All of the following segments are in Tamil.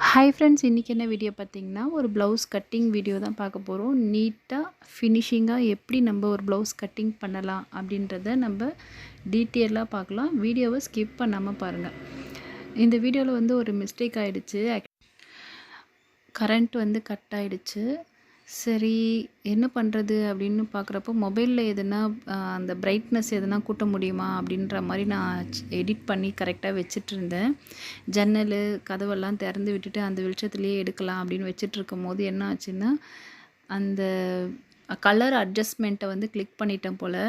ஹாய் ஃப்ரெண்ட்ஸ் இன்றைக்கி என்ன வீடியோ பார்த்தீங்கன்னா ஒரு ப்ளவுஸ் கட்டிங் வீடியோ தான் பார்க்க போகிறோம் நீட்டாக ஃபினிஷிங்காக எப்படி நம்ம ஒரு ப்ளவுஸ் கட்டிங் பண்ணலாம் அப்படின்றத நம்ம டீட்டெயிலாக பார்க்கலாம். வீடியோவை ஸ்கிப் பண்ணாமல் பாருங்கள் இந்த வீடியோவில் வந்து ஒரு மிஸ்டேக் ஆகிடுச்சு கரண்ட் வந்து கட் ஆகிடுச்சு சரி என்ன பண்ணுறது அப்படின்னு பார்க்குறப்போ மொபைலில் எதுனா அந்த பிரைட்னஸ் எதுனா கூட்ட முடியுமா அப்படின்ற மாதிரி நான் எடிட் பண்ணி கரெக்டாக வச்சிட்ருந்தேன் ஜன்னல் கதவெல்லாம் திறந்து விட்டுட்டு அந்த வெளிச்சத்துலேயே எடுக்கலாம் அப்படின்னு வச்சிட்ருக்கும் போது என்ன ஆச்சுன்னா அந்த கலர் அட்ஜஸ்ட்மெண்ட்டை வந்து கிளிக் பண்ணிட்டேன் போல்.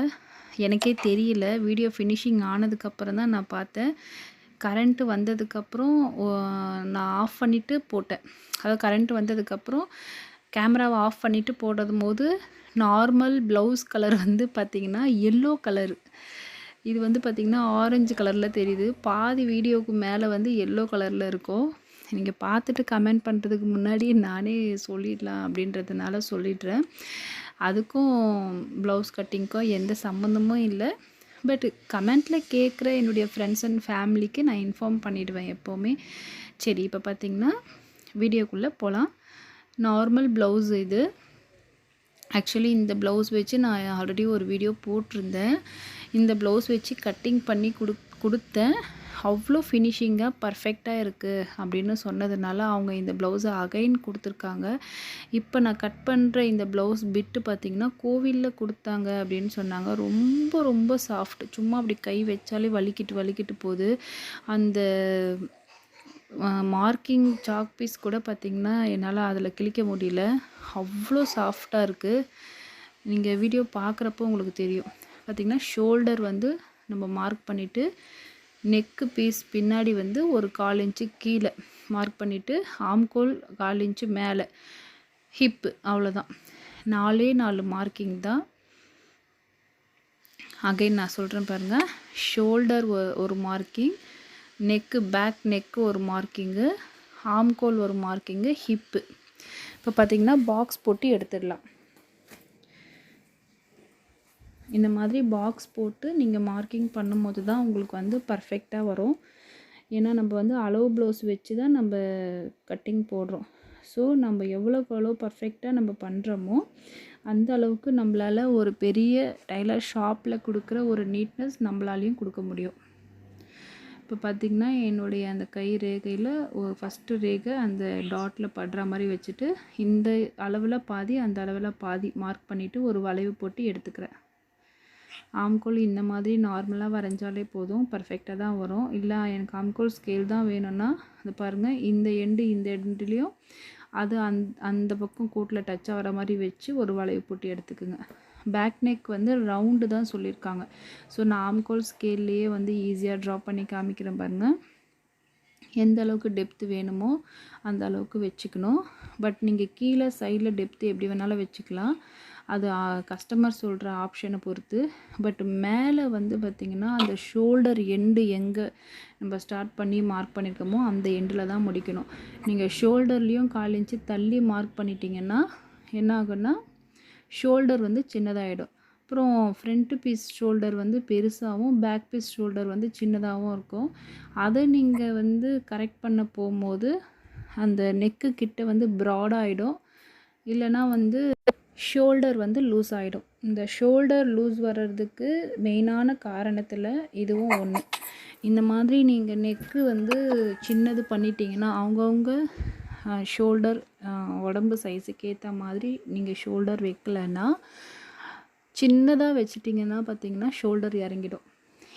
எனக்கே தெரியல. வீடியோ ஃபினிஷிங் ஆனதுக்கப்புறம் தான் நான் பார்த்தேன். கரண்ட்டு வந்ததுக்கப்புறம் நான் ஆஃப் பண்ணிவிட்டு போட்டேன். அதாவது கரண்ட் வந்ததுக்கப்புறம் கேமராவை ஆஃப் பண்ணிவிட்டு போடும் போது நார்மல் ப்ளவுஸ் கலர் வந்து பார்த்திங்கன்னா எல்லோ கலரு. இது வந்து பார்த்திங்கன்னா ஆரஞ்சு கலரில் தெரியுது. பாதி வீடியோவுக்கு மேலே வந்து எல்லோ கலரில் இருக்கும். நீங்கள் பார்த்துட்டு கமெண்ட் பண்ணுறதுக்கு முன்னாடி நானே சொல்லிடலாம் அப்படின்றதுனால சொல்லிடுறேன். அதுக்கும் ப்ளவுஸ் கட்டிங்க்கும் எந்த சம்மந்தமும் இல்லை. பட் கமெண்ட்டில் கேட்குற என்னுடைய ஃப்ரெண்ட்ஸ் அண்ட் ஃபேமிலிக்கு நான் இன்ஃபார்ம் பண்ணிவிடுவேன் எப்போவுமே. சரி இப்போ பார்த்திங்கன்னா வீடியோக்குள்ளே போகலாம் நார்மல் ப்ளவுஸ் இது. ஆக்சுவலி இந்த ப்ளவுஸ் வச்சு நான் ஆல்ரெடி ஒரு வீடியோ போட்டிருந்தேன். இந்த ப்ளவுஸ் வச்சு கட்டிங் பண்ணி கொடு கொடுத்தேன். அவ்வளோ ஃபினிஷிங்காக பர்ஃபெக்டாக இருக்குது அப்படின்னு சொன்னதுனால அவங்க இந்த ப்ளவுஸை அகைன் கொடுத்துருக்காங்க. இப்போ நான் கட் பண்ணுற இந்த ப்ளவுஸ் பிட்டு பார்த்திங்கன்னா கோவிலில் கொடுத்தாங்க அப்படின்னு சொன்னாங்க. ரொம்ப ரொம்ப சாஃப்ட் சும்மா அப்படி கை வச்சாலே வலிக்கிட்டு வலிக்கிட்டு போகுது. அந்த மார்க்கிங் சாக் பீஸ் கூட பார்த்திங்கன்னா என்னால் அதில் கிழிக்க முடியல. அவ்வளோ சாஃப்டாக இருக்குது நீங்கள் வீடியோ பார்க்குறப்போ உங்களுக்கு தெரியும். பார்த்திங்கன்னா ஷோல்டர் வந்து நம்ம மார்க் பண்ணிவிட்டு நெக்கு பீஸ் பின்னாடி வந்து ஒரு கால் இன்ச்சு கீழே மார்க் பண்ணிவிட்டு ஆம்கோல் கால் இன்ச்சு மேலே ஹிப்பு அவ்வளோதான் நாலே நாலு மார்க்கிங் தான். அகைன் நான் சொல்கிறேன் பாருங்கள் ஷோல்டர் ஒரு மார்க்கிங் நெக்கு பேக் நெக்கு ஒரு மார்க்கிங்கு ஆம்கோல் ஒரு மார்க்கிங்கு ஹிப்பு இப்போ பார்த்திங்கன்னா பாக்ஸ் போட்டு எடுத்துடலாம். இந்த மாதிரி பாக்ஸ் போட்டு நீங்கள் மார்க்கிங் பண்ணும்போது தான் உங்களுக்கு வந்து பர்ஃபெக்டாக வரும். ஏன்னா நம்ம வந்து அளவு ப்ளவுஸ் வச்சு தான் நம்ம கட்டிங் போடுறோம். ஸோ நம்ம எவ்வளோக்கு எவ்வளோ பர்ஃபெக்டாக நம்ம பண்ணுறோமோ அந்த அளவுக்கு நம்மளால் ஒரு பெரிய டைலர் ஷாப்பில் கொடுக்குற ஒரு நீட்னஸ் நம்மளாலையும் கொடுக்க முடியும். இப்போ பார்த்திங்கன்னா என்னுடைய அந்த கை ரேகையில் ஃபஸ்ட்டு ரேகை அந்த டாட்டில் படுற மாதிரி வச்சுட்டு இந்த அளவில் பாதி அந்த அளவில் பாதி மார்க் பண்ணிவிட்டு ஒரு வளைவு போட்டு எடுத்துக்கிறேன். ஆம்கோல் இந்த மாதிரி நார்மலாக வரைஞ்சாலே போதும் பர்ஃபெக்டாக தான் வரும். இல்லை எனக்கு ஆம்கோல் ஸ்கேல் தான் வேணும்னா அது பாருங்கள் இந்த எண்டு இந்த எண்டுலேயும் அது அந் அந்த பக்கம் கூட்டில் டச் ஆகிற மாதிரி வச்சு ஒரு வளைவு போட்டு எடுத்துக்குங்க. பேக் நெக் வந்து ரவுண்டு தான் சொல்லியிருக்காங்க. ஸோ நான் ஆம்கோல் ஸ்கேல்லையே வந்து ஈஸியாக ட்ரா பண்ணி காமிக்கிறேன் பாருங்கள் எந்த அளவுக்கு டெப்த்து வேணுமோ அந்த அளவுக்கு வச்சுக்கணும். பட் நீங்கள் கீழே சைடில் டெப்த்து எப்படி வேணாலும் வச்சுக்கலாம். அது கஸ்டமர் சொல்கிற ஆப்ஷனை பொறுத்து. பட் மேலே வந்து பார்த்திங்கன்னா அந்த ஷோல்டர் எண்டு எங்கே நம்ம ஸ்டார்ட் பண்ணி மார்க் பண்ணியிருக்கோமோ அந்த எண்டில் தான் முடிக்கணும். நீங்கள் ஷோல்டர்லேயும் கால் இன்ச்சு தள்ளி மார்க் பண்ணிட்டீங்கன்னா என்ன ஆகுன்னா ஷோல்டர் வந்து சின்னதாகிடும் அப்புறம் ஃப்ரண்ட்டு பீஸ் ஷோல்டர் வந்து பெருசாகவும் பேக் பீஸ் ஷோல்டர் வந்து சின்னதாகவும் இருக்கும். அதை நீங்கள் வந்து கரெக்ட் பண்ண போகும்போது அந்த நெக்கு கிட்ட வந்து ப்ராடாகிடும் இல்லைனா வந்து ஷோல்டர் வந்து லூஸ் ஆகிடும் இந்த ஷோல்டர் லூஸ் வர்றதுக்கு மெயினான காரணத்தில் இதுவும் ஒன்று இந்த மாதிரி நீங்கள் நெக்கு வந்து சின்னது பண்ணிட்டீங்கன்னா அவங்கவுங்க ஷோல்டர் உடம்பு சைஸுக்கு ஏற்ற மாதிரி நீங்கள் ஷோல்டர் வைக்கலைன்னா சின்னதாக வச்சிட்டிங்கன்னா பார்த்தீங்கன்னா ஷோல்டர் இறங்கிடும்.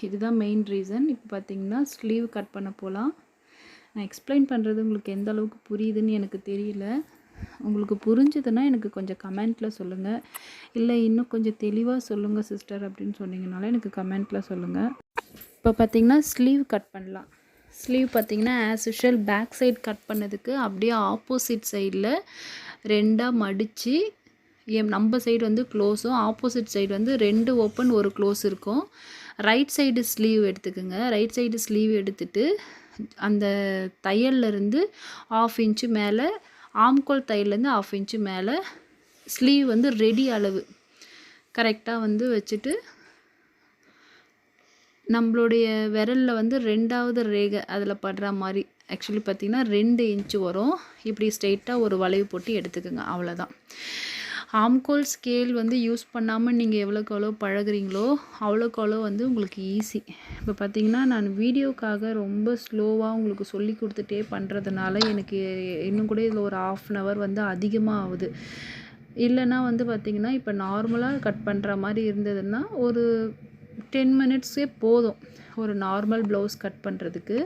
இதுதான் மெயின் ரீசன் இப்போ பார்த்தீங்கன்னா ஸ்லீவ் கட் பண்ண போகலாம் நான் எக்ஸ்பிளைன் பண்ணுறது உங்களுக்கு எந்த அளவுக்கு புரியுதுன்னு எனக்கு தெரியல. உங்களுக்கு புரிஞ்சுதுன்னா எனக்கு கொஞ்சம் கமெண்ட்டில் சொல்லுங்கள் இல்லை இன்னும் கொஞ்சம் தெளிவாக சொல்லுங்கள் சிஸ்டர் அப்படின்னு சொன்னீங்கனால எனக்கு கமெண்ட்டில் சொல்லுங்கள் இப்போ பார்த்தீங்கன்னா ஸ்லீவ் கட் பண்ணலாம். ஸ்லீவ் பார்த்திங்கன்னா as usual back side cut பண்ணதுக்கு அப்படியே ஆப்போசிட் சைடில் ரெண்டாக மடித்து எம் நம்ம சைடு வந்து க்ளோஸும் ஆப்போசிட் சைடு வந்து ரெண்டு ஓப்பன் ஒரு க்ளோஸ் இருக்கும். ரைட் சைடு ஸ்லீவ் எடுத்துக்கோங்க. ரைட் சைடு ஸ்லீவ் எடுத்துட்டு அந்த தையல்லேருந்து ஆஃப் இன்ச்சு மேலே ஆம்கோல் தையல்லேருந்து ஆஃப் இன்ச்சு மேலே ஸ்லீவ் வந்து ரெடி அளவு. கரெக்டாக வந்து வச்சுட்டு நம்மளுடைய விரலில் வந்து ரெண்டாவது ரேகை அதில் படுற மாதிரி. ஆக்சுவலி பார்த்திங்கன்னா ரெண்டு இன்ச்சு வரும். இப்படி ஸ்ட்ரெயிட்டாக ஒரு வளைவு போட்டு எடுத்துக்கோங்க. அவ்வளோதான் ஆம்கோல் ஸ்கேல் வந்து யூஸ் பண்ணாமல் நீங்கள் எவ்வளோக்கு எவ்வளோ பழகுறீங்களோ அவ்வளோக்கு அவ்வளோ வந்து உங்களுக்கு ஈஸி இப்போ பார்த்தீங்கன்னா நான் வீடியோக்காக ரொம்ப ஸ்லோவாக உங்களுக்கு சொல்லி கொடுத்துட்டே பண்ணுறதுனால எனக்கு இன்னும் கூட இதில் ஒரு ஆஃப் அன் ஹவர் வந்து அதிகமாக ஆகுது இல்லைன்னா வந்து பார்த்திங்கன்னா இப்போ நார்மலாக கட் பண்ணுற மாதிரி இருந்ததுன்னா ஒரு டென் மினிட்ஸே போதும். ஒரு நார்மல் ப்ளவுஸ் கட் பண்ணுறதுக்கு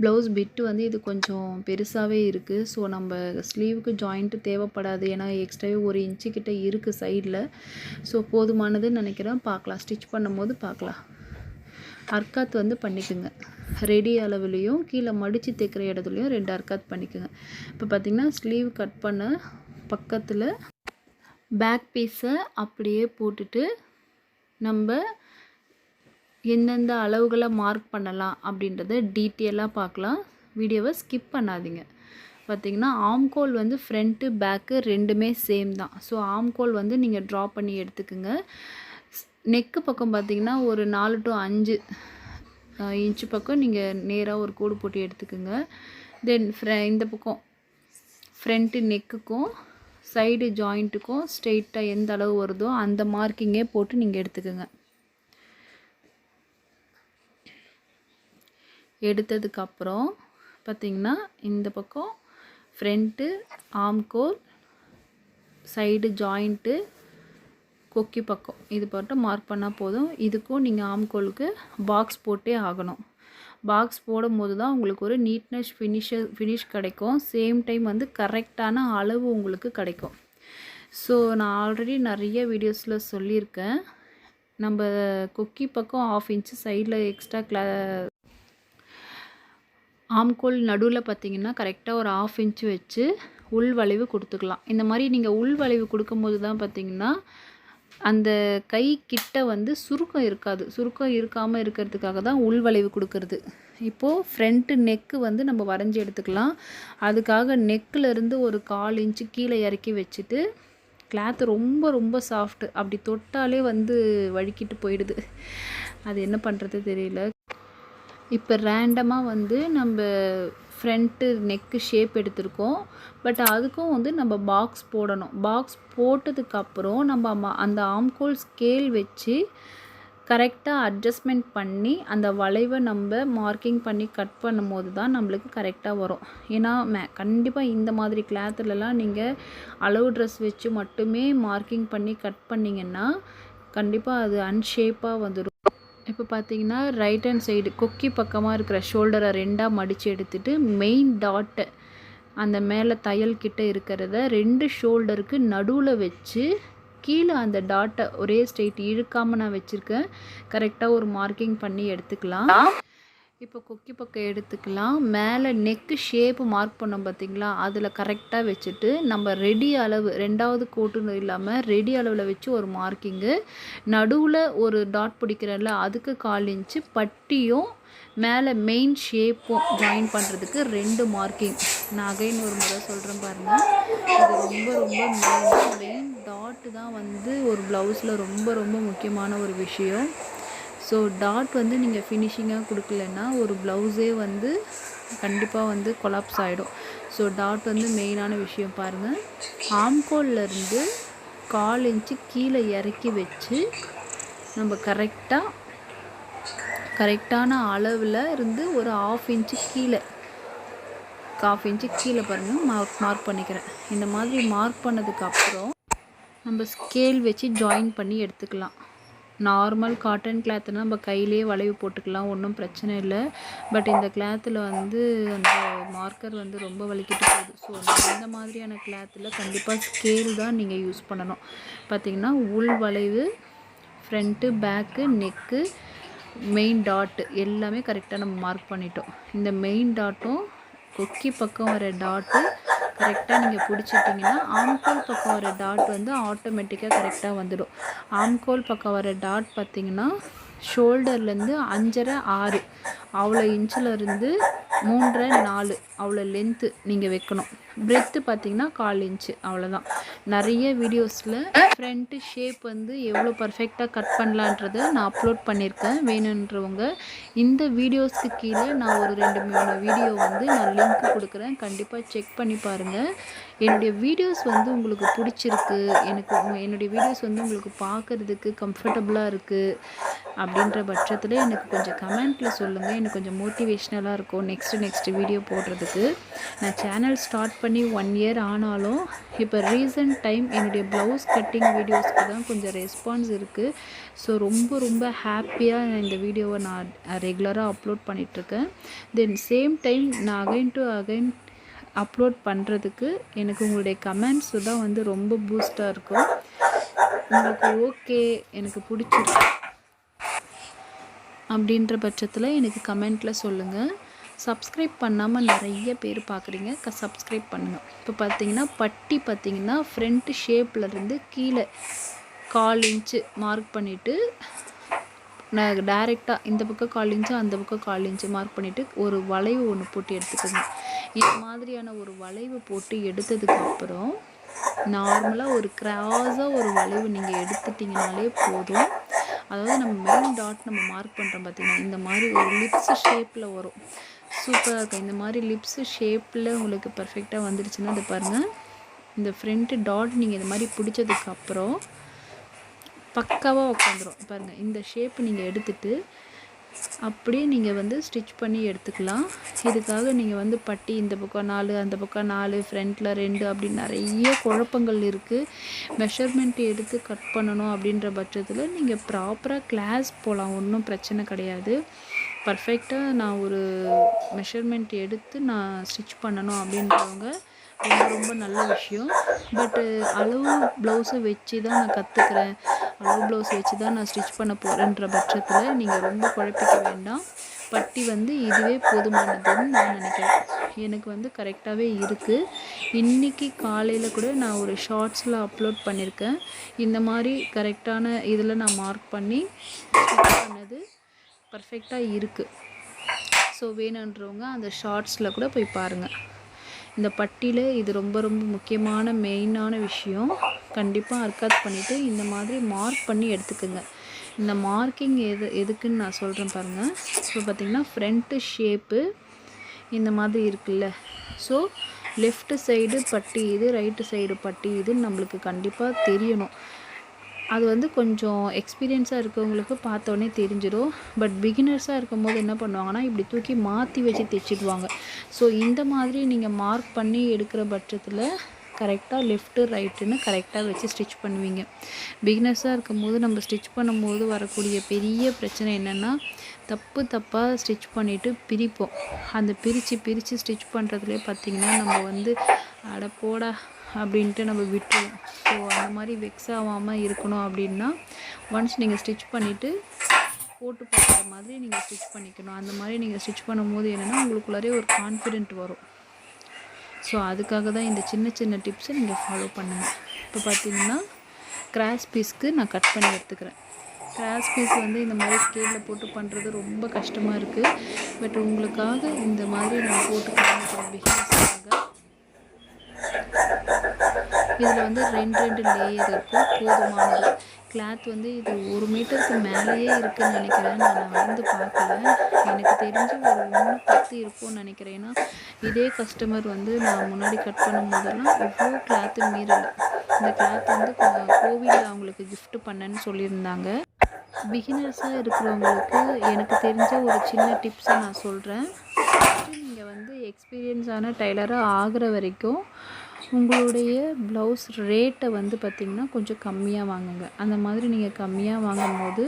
ப்ளவுஸ் பிட்டு வந்து இது கொஞ்சம் பெருசாகவே இருக்குது ஸோ நம்ம ஸ்லீவுக்கு ஜாயிண்ட்டு தேவைப்படாது. ஏன்னா எக்ஸ்ட்ராவே ஒரு இன்ச்சு கிட்ட இருக்குது சைடில். ஸோ போதுமானதுன்னு நினைக்கிறேன். பார்க்கலாம். ஸ்டிச் பண்ணும்போது பார்க்கலாம். அர்க்காத் வந்து பண்ணிக்கோங்க. ரெடி அளவுலேயும் கீழே மடித்து தைக்கிற இடத்துலையும் ரெண்டு அர்க்காத் பண்ணிக்கோங்க. இப்போ பார்த்திங்கன்னா ஸ்லீவ் கட் பண்ண பக்கத்தில் பேக் பீஸை அப்படியே போட்டுட்டு நம்ம எந்தெந்த அளவுகளை மார்க் பண்ணலாம் அப்படின்றத டீட்டெயிலாக பார்க்கலாம். வீடியோவை ஸ்கிப் பண்ணாதீங்க. பார்த்திங்கன்னா ஆம்கோல் வந்து ஃப்ரண்ட்டு பேக்கு ரெண்டுமே சேம் தான். ஸோ ஆம்கோல் வந்து நீங்கள் ட்ரா பண்ணி எடுத்துக்கோங்க. நெக்கு பக்கம் பார்த்திங்கன்னா ஒரு நாலு டு அஞ்சு இன்ச்சு பக்கம் நீங்கள் நேராக ஒரு கோடு போட்டு எடுத்துக்கோங்க. தென் ஃப்ர இந்த பக்கம் ஃப்ரண்ட்டு நெக்குக்கும் சைடு ஜாயிண்ட்டுக்கும் ஸ்ட்ரெயிட்டாக எந்த அளவு வருதோ அந்த மார்க்கிங்கே போட்டு நீங்கள் எடுத்துக்கோங்க. எடுத்ததுக்கப்புறம் பார்த்திங்கன்னா இந்த பக்கம் ஃப்ரண்ட்டு ஆம்கோல் சைடு ஜாயிண்ட்டு கொக்கி பக்கம். இது போட்டு மார்க் பண்ணால் போதும். இதுக்கும் நீங்கள் ஆம்கோலுக்கு பாக்ஸ் போட்டே ஆகணும். பாக்ஸ் போடும்போது தான் உங்களுக்கு ஒரு நீட்னஸ் ஃபினிஷர் ஃபினிஷ் கிடைக்கும். சேம் டைம் வந்து கரெக்டான அளவு உங்களுக்கு கிடைக்கும். ஸோ நான் ஆல்ரெடி நிறைய வீடியோஸில் சொல்லியிருக்கேன். நம்ம கொக்கி பக்கம் ஆஃப் இன்ச்சு சைடில் எக்ஸ்ட்ரா கிளா ஆம்கோல் நடுவில் பார்த்தீங்கன்னா கரெக்டாக ஒரு ஆஃப் இன்ச்சு வச்சு உள் வளைவு கொடுத்துக்கலாம். இந்த மாதிரி நீங்கள் உள் வளைவு கொடுக்கும்போது தான் பார்த்தீங்கன்னா அந்த கை கிட்ட வந்து சுருக்கம் இருக்காது. சுருக்கம் இருக்காமல் இருக்கிறதுக்காக தான் உள் வளைவு கொடுக்கறது. இப்போது ஃப்ரண்ட்டு நெக்கு வந்து நம்ம வரைஞ்சி எடுத்துக்கலாம். அதுக்காக நெக்கிலேருந்து ஒரு கால் இன்ச்சு கீழே இறக்கி வச்சுட்டு கிளாத்து ரொம்ப ரொம்ப சாஃப்ட்டு அப்படி தொட்டாலே வந்து வழுக்கிட்டு போயிடுது. அது என்ன பண்ணுறது தெரியல. இப்போ ரேண்டமாக வந்து நம்ம ஃப்ரண்ட்டு நெக்கு ஷேப் எடுத்திருக்கோம். பட் அதுக்கும் வந்து நம்ம பாக்ஸ் போடணும். பாக்ஸ் போட்டதுக்கப்புறம் நம்ம அந்த ஆம்கோல் ஸ்கேல் வச்சு கரெக்டாக அட்ஜஸ்ட்மெண்ட் பண்ணி அந்த வளைவை நம்ம மார்க்கிங் பண்ணி கட் பண்ணும்போது தான் நம்மளுக்கு கரெக்டாக வரும். ஏன்னா மே கண்டிப்பாக இந்த மாதிரி கிளாத்துலலாம் நீங்கள் அளவு ட்ரெஸ் வச்சு மட்டுமே மார்க்கிங் பண்ணி கட் பண்ணிங்கன்னா கண்டிப்பாக அது அன்ஷேப்பாக வந்துடும் இப்போ பார்த்தீங்கன்னா ரைட் ஹேண்ட் சைடு கொக்கி பக்கமாக இருக்கிற ஷோல்டரை ரெண்டாக மடித்து எடுத்துகிட்டு மெயின் டாட்டை அந்த மேலே தையல் கிட்ட இருக்கிறத ரெண்டு ஷோல்டருக்கு நடுவில் வச்சு கீழே அந்த டாட்டை ஒரே ஸ்ட்ரெயிட் இழுக்காமல் நான் வச்சுருக்கேன். கரெக்டாக ஒரு மார்க்கிங் பண்ணி எடுத்துக்கலாம். இப்போ கொக்கி பக்கம் எடுத்துக்கலாம். மேலே நெக்கு ஷேப்பு மார்க் பண்ணோம் பார்த்தீங்களா? அதில் கரெக்டாக வச்சுட்டு நம்ம ரெடி அளவு ரெண்டாவது கோட்டுன்னு இல்லாமல் ரெடி அளவில் வச்சு ஒரு மார்க்கிங்கு நடுவில் ஒரு டாட் பிடிக்கிறல்ல அதுக்கு கால் இன்ச்சு பட்டியும் மேலே மெயின் ஷேப்பும் ஜாயின் பண்ணுறதுக்கு ரெண்டு மார்க்கிங் நான் அகைன் ஒரு முறை சொல்கிறேன் பாருங்கள் இது ரொம்ப ரொம்ப மெயின் மெயின் டாட்டு தான் வந்து ஒரு ப்ளவுஸில் ரொம்ப ரொம்ப முக்கியமான ஒரு விஷயம். ஸோ டாட் வந்து நீங்கள் ஃபினிஷிங்காக கொடுக்கலன்னா ஒரு ப்ளவுஸே வந்து கண்டிப்பாக வந்து கொலாப்ஸ் ஆகிடும் ஸோ டாட் வந்து மெயினான விஷயம் பாருங்கள் ஆம்கோல்லேருந்து கால் இன்ச்சு கீழே இறக்கி வச்சு நம்ம கரெக்டாக கரெக்டான அளவில் இருந்து ஒரு ஆஃப் இன்ச்சு கீழே ஹாஃப் இன்ச்சு கீழே பாருங்கள் மார்க் மார்க் பண்ணிக்கிறேன். இந்த மாதிரி மார்க் பண்ணதுக்கப்புறம் நம்ம ஸ்கேல் வச்சு ஜாயின் பண்ணி எடுத்துக்கலாம். நார்மல் காட்டன் கிளாத்துனால் நம்ம கையிலே வளைவு போட்டுக்கலாம் ஒன்றும் பிரச்சனை இல்லை. பட் இந்த கிளாத்தில் வந்து அந்த மார்க்கர் வந்து ரொம்ப வலிக்கிட்டு போகுது. ஸோ இந்த மாதிரியான கிளாத்தில் கண்டிப்பாக ஸ்கேல் தான் நீங்கள் யூஸ் பண்ணணும். பார்த்திங்கன்னா உள் வளைவு front back neck main tattoo எல்லாமே கரெக்டாக நம்ம மார்க் பண்ணிட்டோம். இந்த மெயின் டாட்டும் கொக்கி பக்கம் வர டாட்டு கரெக்டாக நீங்கள் பிடிச்சிட்டிங்கன்னா ஆம்கோல் பக்கம் வர டாட் வந்து ஆட்டோமேட்டிக்காக கரெக்டாக வந்துடும். ஆம்கோல் பக்கம் வர டாட் பார்த்திங்கன்னா ஷோல்டர்லேருந்து அஞ்சரை ஆறு. அவ்வளோ இன்ச்சில் இருந்து மூன்றரை நாலு அவ்வளோ லென்த்து நீங்கள் வைக்கணும். பிரெத்து பார்த்தீங்கன்னா கால் இன்ச்சு அவ்வளோதான். நிறைய வீடியோஸில் ஃப்ரண்ட்டு ஷேப் வந்து எவ்வளோ பர்ஃபெக்டாக கட் பண்ணலான்றதை நான் அப்லோட் பண்ணியிருக்கேன். வேணுன்றவங்க இந்த வீடியோஸ்க்கு கீழே நான் ஒரு ரெண்டு மூணு வீடியோ வந்து நான் லிங்க் கொடுக்குறேன். கண்டிப்பாக செக் பண்ணி பாருங்கள் என்னுடைய வீடியோஸ் வந்து உங்களுக்கு பிடிச்சிருக்கு. எனக்கு என்னுடைய வீடியோஸ் வந்து உங்களுக்கு பார்க்குறதுக்கு கம்ஃபர்டபுளாக இருக்குது அப்படின்ற பட்சத்தில் எனக்கு கொஞ்சம் கமெண்ட்டில் சொல்லுங்கள் எனக்கு கொஞ்சம் மோட்டிவேஷ்னலாக இருக்கும். நெக்ஸ்ட்டு நெக்ஸ்ட்டு வீடியோ போடுறதுக்கு. நான் சேனல் ஸ்டார்ட் பண்ணி ஒன் இயர் ஆனாலும் இப்போ ரீசன்ட் டைம் என்னுடைய ப்ளவுஸ் கட்டிங் வீடியோஸ்க்கு தான் கொஞ்சம் ரெஸ்பான்ஸ் இருக்குது ஸோ ரொம்ப ரொம்ப ஹாப்பியாக இந்த வீடியோவை நான் ரெகுலராக அப்லோட் பண்ணிகிட்ருக்கேன் தென் சேம் டைம் நான் அகைன் டு அகைன் அப்லோட் பண்ணுறதுக்கு எனக்கு உங்களுடைய கமெண்ட்ஸு தான் வந்து ரொம்ப பூஸ்டாக இருக்கும். உங்களுக்கு ஓகே எனக்கு பிடிச்சிருக்கு. அப்படின்ற பட்சத்தில் எனக்கு கமெண்ட்டில் சொல்லுங்கள் சப்ஸ்கிரைப் பண்ணாமல் நிறைய பேர் பார்க்குறீங்க க சப்ஸ்கிரைப் பண்ணுங்கள் இப்போ பார்த்தீங்கன்னா பட்டி பார்த்தீங்கன்னா ஃப்ரண்ட் ஷேப்லேருந்து கீழே கால் இன்ச்சு மார்க் பண்ணிவிட்டு நான் டைரெக்டாக இந்த பக்கம் கால் இன்ச்சு அந்த பக்கம் கால் இன்ச்சு மார்க் பண்ணிவிட்டு ஒரு வளைவு ஒன்று போட்டு எடுத்துக்கோங்க. இந்த மாதிரியான ஒரு வளைவு போட்டு எடுத்ததுக்கப்புறம் நார்மலாக ஒரு கிராஸாக ஒரு வளைவு நீங்கள் எடுத்துட்டிங்கனாலே போதும். அதாவது நம்ம மெயின் டாட் நம்ம மார்க் பண்ணுறோம் பார்த்தீங்கன்னா இந்த மாதிரி ஒரு லிப்ஸ் ஷேப்பில் வரும். சூப்பராக இருக்கும் இந்த மாதிரி லிப்ஸ் ஷேப்பில் உங்களுக்கு பர்ஃபெக்டாக வந்துடுச்சுன்னா அதை பாருங்கள் இந்த ஃப்ரண்ட்டு டாட் நீங்கள் இந்த மாதிரி பிடிச்சதுக்கப்புறம் பக்காவாக உட்காந்துரும். பாருங்கள் இந்த ஷேப் நீங்கள் எடுத்துகிட்டு அப்படியே நீங்கள் வந்து ஸ்டிச் பண்ணி எடுத்துக்கலாம். இதுக்காக நீங்கள் வந்து பட்டி இந்த பக்கம் நாலு அந்த பக்கம் நாலு ஃப்ரண்ட்டில் ரெண்டு அப்படி நிறைய குழப்பங்கள் இருக்குது மெஷர்மெண்ட் எடுத்து கட் பண்ணணும் அப்படின்ற பட்சத்தில் நீங்கள் ப்ராப்பராக கிளாஸ் போகலாம் ஒன்றும் பிரச்சனை கிடையாது. பர்ஃபெக்டாக நான் ஒரு மெஷர்மெண்ட் எடுத்து நான் ஸ்டிச் பண்ணணும் அப்படின்றவங்க ரொம்ப ரொம்ப நல்ல விஷயம். பட்டு அளவு ப்ளவுஸை வச்சு தான் நான் கற்றுக்கிறேன் அளவு ப்ளவுஸ் வச்சு தான் நான் ஸ்டிச் பண்ண போகிறேன்ற பட்சத்தில் நீங்கள் ரொம்ப குழப்பிக்க வேண்டாம். பட்டி வந்து இதுவே போதுமானதுன்னு நான் நினைக்கிறேன். எனக்கு வந்து கரெக்டாகவே இருக்குது இன்றைக்கி காலையில் கூட நான் ஒரு ஷார்ட்ஸில் அப்லோட் பண்ணியிருக்கேன் இந்த மாதிரி கரெக்டான இதில் நான் மார்க் பண்ணி ஸ்டிச் பண்ணது பர்ஃபெக்டாக இருக்குது ஸோ வேணுன்றவங்க அந்த ஷார்ட்ஸில் கூட போய் பாருங்கள் இந்த பட்டியில் இது ரொம்ப ரொம்ப முக்கியமான மெயினான விஷயம். கண்டிப்பாக அர்க்காத் பண்ணிவிட்டு இந்த மாதிரி மார்க் பண்ணி எடுத்துக்கோங்க. இந்த மார்க்கிங் எது எதுக்குன்னு நான் சொல்கிறேன் பாருங்கள் இப்போ பார்த்தீங்கன்னா ஃப்ரண்ட்டு ஷேப்பு இந்த மாதிரி இருக்குல்ல. ஸோ லெஃப்ட் சைடு பட்டி இது ரைட்டு சைடு பட்டி இதுன்னு நம்மளுக்கு கண்டிப்பாக தெரியணும். அது வந்து கொஞ்சம் எக்ஸ்பீரியன்ஸாக இருக்கவங்களுக்கு பார்த்தோன்னே தெரிஞ்சிடும் பட் பிகினர்ஸாக இருக்கும்போது என்ன பண்ணுவாங்கன்னா இப்படி தூக்கி மாற்றி வச்சு தைச்சிடுவாங்க. ஸோ இந்த மாதிரி நீங்கள் மார்க் பண்ணி எடுக்கிற பட்சத்தில் கரெக்டாக லெஃப்ட்டு ரைட்டுன்னு கரெக்டாக வச்சு ஸ்டிச் பண்ணுவீங்க. பிகினர்ஸாக இருக்கும்போது நம்ம ஸ்டிச் பண்ணும்போது வரக்கூடிய பெரிய பிரச்சனை என்னென்னா தப்பு தப்பாக ஸ்டிச் பண்ணிவிட்டு பிரிப்போம். அந்த பிரித்து பிரித்து ஸ்டிச் பண்ணுறதுலேயே பார்த்திங்கன்னா நம்ம வந்து அட போடா அப்படின்ட்டு நம்ம விட்டுருவோம். ஸோ அந்த மாதிரி வெக்ஸ் ஆகாமல் இருக்கணும் அப்படின்னா ஒன்ஸ் நீங்கள் ஸ்டிச் பண்ணிவிட்டு போட்டு பார்க்குற மாதிரி நீங்கள் ஸ்டிச் பண்ணிக்கணும். அந்த மாதிரி நீங்கள் ஸ்டிச் பண்ணும்போது என்னென்னா உங்களுக்குள்ளாரே ஒரு கான்ஃபிடென்ட் வரும். ஸோ அதுக்காக தான் இந்த சின்ன சின்ன டிப்ஸை நீங்கள் ஃபாலோ பண்ணுங்கள் இப்போ பார்த்தீங்கன்னா கிராஸ் பீஸ்க்கு நான் கட் பண்ணி எடுத்துக்கிறேன். கிராஸ் பீஸ் வந்து இந்த மாதிரி ஸ்கேலில் போட்டு பண்ணுறது ரொம்ப கஷ்டமாக இருக்குது பட் உங்களுக்காக இந்த மாதிரி நான் போட்டு காமிக்கிறேன் பிகினர்ஸ்க்காக இதில் வந்து ரெண்டு ரெண்டு லேயர் இருக்கும் போதுமானது. கிளாத் வந்து இது ஒரு மீட்டருக்கு மேலேயே இருக்குன்னு நினைக்கிறேன். நான் வந்து பார்க்கல. எனக்கு தெரிஞ்சு ஒரு ஒன்று பத்து இருக்கும்னு நினைக்கிறேன். ஏன்னா இதே கஸ்டமர் வந்து நான் முன்னாடி கட் பண்ணும் போதெல்லாம் இவ்வளோ கிளாத்து மீறலை. இந்த கிளாத் வந்து கோவிலில் அவங்களுக்கு கிஃப்ட் பண்ணேன்னு சொல்லியிருந்தாங்க. பிகினர்ஸாக இருக்கிறவங்களுக்கு எனக்கு தெரிஞ்ச ஒரு சின்ன டிப்ஸை நான் சொல்கிறேன் நீங்கள் வந்து எக்ஸ்பீரியன்ஸான டைலராக ஆகிற வரைக்கும் உங்களுடைய ப்ளவுஸ் ரேட்டை வந்து பார்த்திங்கன்னா கொஞ்சம் கம்மியாக வாங்குங்க. அந்த மாதிரி நீங்கள் கம்மியாக வாங்கும்போது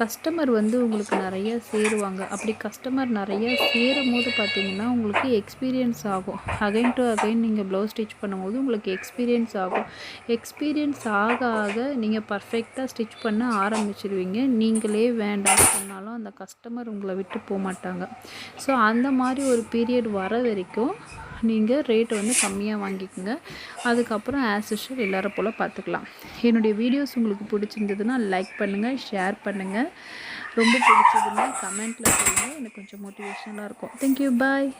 கஸ்டமர் வந்து உங்களுக்கு நிறைய சேருவாங்க. அப்படி கஸ்டமர் நிறைய சேரும் போது பார்த்திங்கன்னா உங்களுக்கு எக்ஸ்பீரியன்ஸ் ஆகும். அகைன் டு அகைன் நீங்கள் ப்ளவுஸ் ஸ்டிச் பண்ணும்போது உங்களுக்கு எக்ஸ்பீரியன்ஸ் ஆகும். எக்ஸ்பீரியன்ஸ் ஆக ஆக நீங்கள் பர்ஃபெக்டாக ஸ்டிச் பண்ண ஆரம்பிச்சிடுவீங்க நீங்களே வேண்டாம் சொன்னாலும் அந்த கஸ்டமர் உங்களை விட்டு போக மாட்டாங்க ஸோ அந்த மாதிரி ஒரு பீரியட் வர வரைக்கும் நீங்கள் ரேட்டை வந்து கம்மியாக வாங்கிக்கோங்க. அதுக்கப்புறம் ஆஸ் யூஷுவல் எல்லாரும் போல் பார்த்துக்கலாம் என்னுடைய வீடியோஸ் உங்களுக்கு பிடிச்சிருந்ததுன்னா லைக் பண்ணுங்கள் ஷேர் பண்ணுங்கள் ரொம்ப பிடிச்சதுன்னா கமெண்ட்டில் சொல்லுங்கள் எனக்கு கொஞ்சம் மோட்டிவேஷனலாக இருக்கும். Thank you bye